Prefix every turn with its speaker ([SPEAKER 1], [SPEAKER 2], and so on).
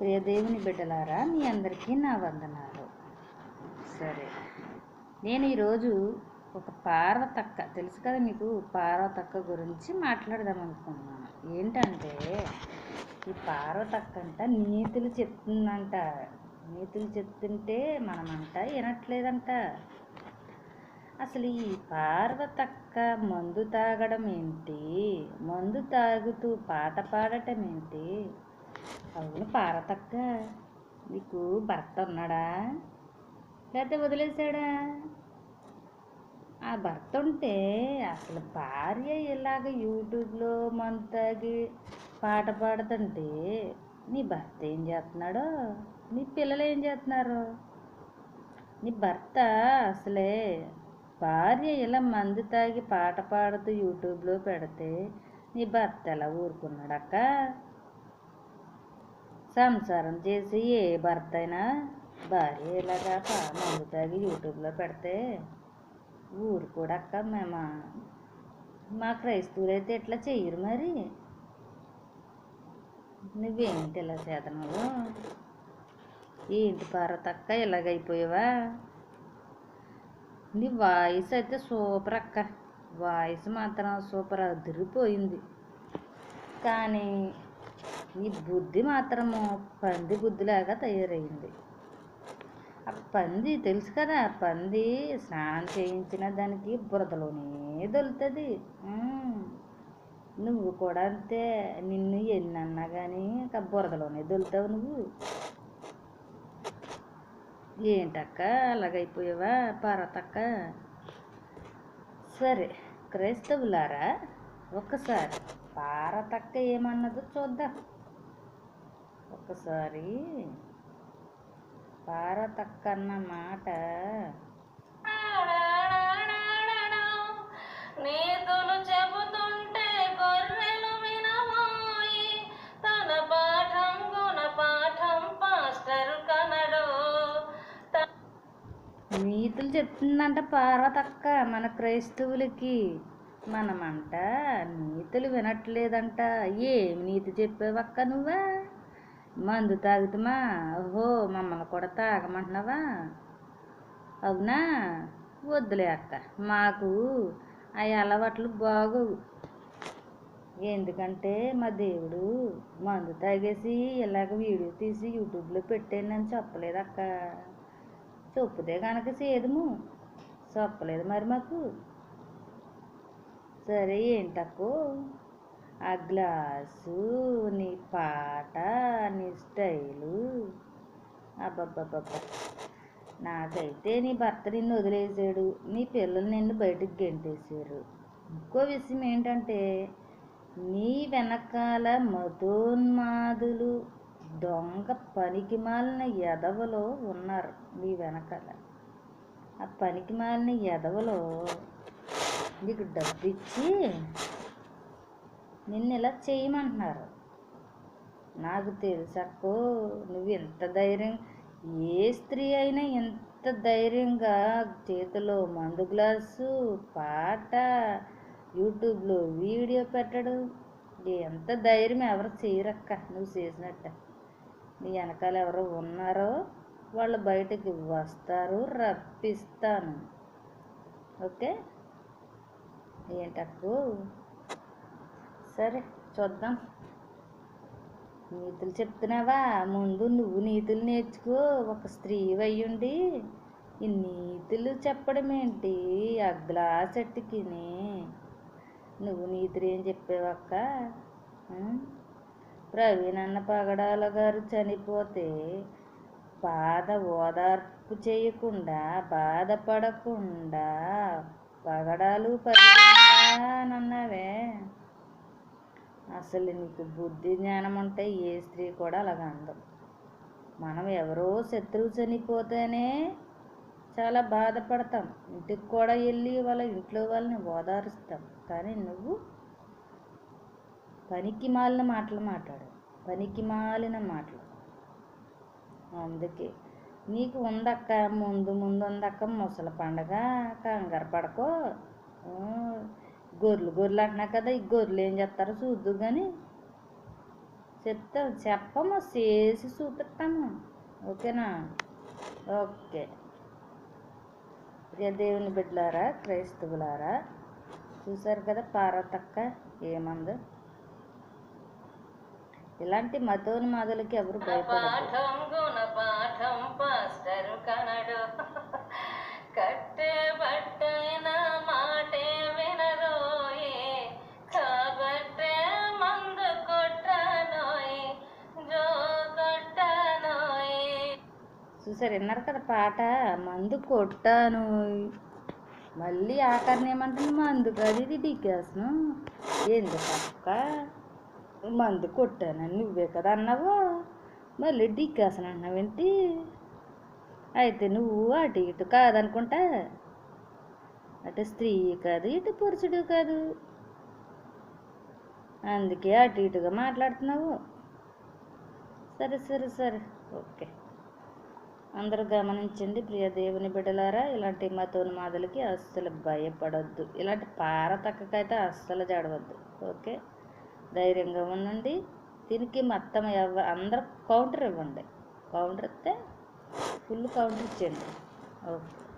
[SPEAKER 1] ప్రియదేవుని బిడ్డలారా మీ అందరికీ నా వందనాలు. సరే నేను ఈరోజు ఒక పార్వతక్క తెలుసు కదా మీకు పార్వతక్క గురించి మాట్లాడదాం అనుకున్నాను ఏంటంటే ఈ పార్వతక్క అంట నీతులు చెప్తుందంట. నీతులు చెప్తుంటే మనమంట వినట్లేదంట. అసలు ఈ పార్వతక్క మందు తాగడం ఏంటి? మందు తాగుతూ పాట పాడటం ఏంటి? అవును పార్వతక్క. నీకు భర్త ఉన్నాడా? లేకపోతే వదిలేశాడా? ఆ భర్త ఉంటే అసలు భార్య ఇలాగ యూట్యూబ్లో మందు తాగి పాట పాడుతుంటే నీ భర్త ఏం చేస్తున్నాడో? నీ పిల్లలు ఏం చేస్తున్నారు? నీ భర్త అసలే భార్య ఇలా మందు తాగి పాట పాడుతూ యూట్యూబ్లో పెడితే నీ భర్త ఎలా ఊరుకున్నాడక్క? సంసారం చేసి ఏ భర్త అయినా భార్య ఇలాగా మందు తాగి యూట్యూబ్లో పెడితే ఊరు కూడా అక్క మేము మా క్రైస్తవులు అయితే ఇట్లా చెయ్యరు మరి. నువ్వేంటి ఇలా చేతనవు? ఏంటి పార్వతక్క ఇలాగైపోయావా? నీ వాయిస్ అయితే సూపర్ అక్క. వాయిస్ మాత్రం సూపర్ అదిరిపోయింది. కానీ నీ బుద్ధి మాత్రము పంది బుద్ధిలాగా తయారైంది. ఆ పంది తెలుసు కదా పంది స్నానం చేయించిన దానికి బురదలోనే దొలుతుంది. నువ్వు కూడా అంతే నిన్ను ఎన్నన్నా కానీ ఇంకా బురదలోనే దొలుతావు నువ్వు. ఏంటక్క అలాగైపోయావా? పార్వతక్క. సరే క్రైస్తవులారా ఒక్కసారి పార్వతక్క ఏమన్నదో చూద్దాం. ఒక్కసారి పార్వతక్క అన్న మాట.
[SPEAKER 2] నీతులు చెబుతుంటే గొర్రెలు వినబోయి తన పాఠం గుణపాఠం పాస్టర్ కనడు.
[SPEAKER 1] నీతులు చెప్తుందంట పార్వతక్క మన క్రైస్తవులకి. మనమంట నీతులు వినట్లేదంట. ఏమి నీతి చెప్పేవక్క నువ్వా? మందు తాగుతామా? ఓహో మమ్మల్ని కూడా తాగమంటున్నావా? అవునా? వద్దులే అక్క మాకు అవి అలవాట్లు బాగోవు. ఎందుకంటే మా దేవుడు మందు తాగేసి ఇలాగ వీడియో తీసి యూట్యూబ్లో పెట్టాను అని చెప్పలేదు అక్క. చెప్పుతే కనుక సేదము. చెప్పలేదు మరి మాకు. సరే ఏంటకు ఆ గ్లాసు నీ పాట నీ స్టైలు. అబ్బబ్బబ్బబ్బ. నాకైతే నీ భర్త నిన్ను వదిలేసాడు. నీ పిల్లలు నిన్ను బయటికి గెంటేశారు. ఇంకో విషయం ఏంటంటే నీ వెనకాల మతోన్మాదులు దొంగ పనికి మాలిన ఎదవలో ఉన్నారు నీ వెనకాల. ఆ పనికి మాలిన ఎదవలో నీకు డబ్బు ఇచ్చి నిన్ను ఇలా చేయమంటున్నారు. నాకు తెలుసక్కో నువ్వు ఎంత ధైర్యం ఏ స్త్రీ అయినా ఎంత ధైర్యంగా చేతిలో మందు గ్లాసు పాట యూట్యూబ్లో వీడియో పెట్టడు. ఎంత ధైర్యం ఎవరు చేయరక్క నువ్వు చేసినట్ట. నీ వెనకాల ఎవరు ఉన్నారో వాళ్ళు బయటకి వస్తారు రప్పిస్తాను. ఓకే? ఏంటక్కు సరే చూద్దాం. నీతులు చెప్తున్నావా? ముందు నువ్వు నీతులు నేర్చుకో. ఒక స్త్రీ అయ్యుండి ఈ నీతులు చెప్పడం ఏంటి? ఆ గ్లాస్ నువ్వు నీతులు ఏం చెప్పేవక్క ప్రవీణ్ అన్న పగడాల గారు చనిపోతే బాధ ఓదార్పు చేయకుండా బాధపడకుండా పగడాలు పగిలిందన్నావే అసలు నీకు బుద్ధి జ్ఞానం ఉంటే ఏ స్త్రీ కూడా అలాగ అందం. మనం ఎవరో శత్రువు చనిపోతేనే చాలా బాధపడతాం. ఇంటికి కూడా వెళ్ళి వాళ్ళ ఇంట్లో వాళ్ళని ఓదారుస్తాం. కానీ నువ్వు పనికి మాలిన మాటలు మాట్లాడు పనికి మాలిన మాటలు. అందుకే నీకు ఉందక్క ముందు ముందు ఉందక్క ముసలి పండగ కంగారు పడకో. గొర్రెలు గొర్రెలు అంటున్నా కదా ఈ గొర్రెలు ఏం చేస్తారో చూద్దు కానీ చెప్తాం చెప్పము చేసి చూపిస్తాము. ఓకేనా? ఓకే. ప్రియ దేవుని బిడ్డలారా క్రైస్తవులారా చూసారు కదా పార్వతక్క ఏమందో? ఇలాంటి మతోన్మాదులకి ఎవరు
[SPEAKER 2] పాఠం గుణ పాఠం పాస్టరు కనడు. కట్టే బట్టైన మాటే వినరోయే. కాబట్టే మందు కొట్టనోయ్. జో కొట్టనోయ్.
[SPEAKER 1] చూసారు విన్నారు కదా పాట? మందు కొట్టాను. మళ్ళీ ఆఖరిని ఏమంటుంది? మందు కాదు ఇది డికాసను ఏంది పక్క? మందు కొట్టానని నువ్వే కదా అన్నావు? మళ్ళీ డిక్కాసన అన్నావేంటి? అయితే నువ్వు అటు ఇటు కాదనుకుంటా? అటు స్త్రీ కాదు ఇటు పురుషుడు కాదు. అందుకే అటు ఇటుగా మాట్లాడుతున్నావు. సరే సరే సరే. ఓకే. అందరూ గమనించండి ప్రియ దేవుని బిడ్డలారా ఇలాంటి మతోని మాదలకి అస్సలు భయపడొద్దు. ఇలాంటి పారతక్కకైతే అస్సలు జడవద్దు. ఓకే? ధైర్యంగా ఉండండి. దీనికి మొత్తం ఎవ అందరు కౌంటర్ ఇవ్వండి. కౌంటర్ ఇస్తే ఫుల్ కౌంటర్ ఇచ్చేయండి. ఓకే.